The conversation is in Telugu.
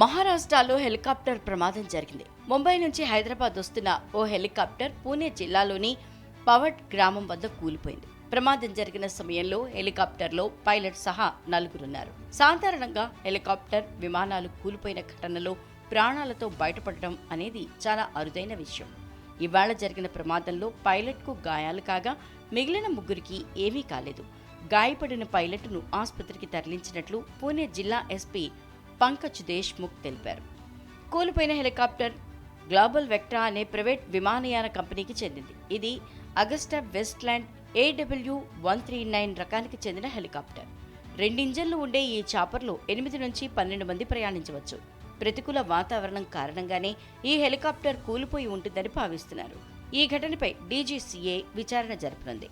మహారాష్ట్రలో హెలికాప్టర్ ప్రమాదం జరిగింది. ముంబై నుంచి హైదరాబాద్ వస్తున్న ఓ హెలికాప్టర్ పూణే జిల్లాలోని పవట్ గ్రామం వద్ద కూలిపోయింది. ప్రమాదం జరిగిన సమయంలో హెలికాప్టర్లో పైలట్ సహా నలుగురున్నారు. సాధారణంగా హెలికాప్టర్ విమానాలు కూలిపోయిన ఘటనలో ప్రాణాలతో బయటపడడం అనేది చాలా అరుదైన విషయం. ఇవాళ జరిగిన ప్రమాదంలో పైలట్కు గాయాలు కాగా మిగిలిన ముగ్గురికి ఏమీ కాలేదు. గాయపడిన పైలట్ను ఆసుపత్రికి తరలించినట్లు పూణే జిల్లా ఎస్పీ పంకజ్ దేశ్ముఖ్ తెలిపారు. కూలిపోయిన హెలికాప్టర్ గ్లోబల్ వెక్ట్రా అనే ప్రైవేట్ విమానయాన కంపెనీకి చెందింది. ఇది Agusta Westland AW one three nine రకానికి చెందిన హెలికాప్టర్. రెండింజన్లు ఉండే ఈ చాపర్లో ఎనిమిది నుంచి పన్నెండు మంది ప్రయాణించవచ్చు. ప్రతికూల వాతావరణం కారణంగానే ఈ హెలికాప్టర్ కూలిపోయి ఉంటుందని భావిస్తున్నారు. ఈ ఘటనపై డీజీసీఏ విచారణ జరపనుంది.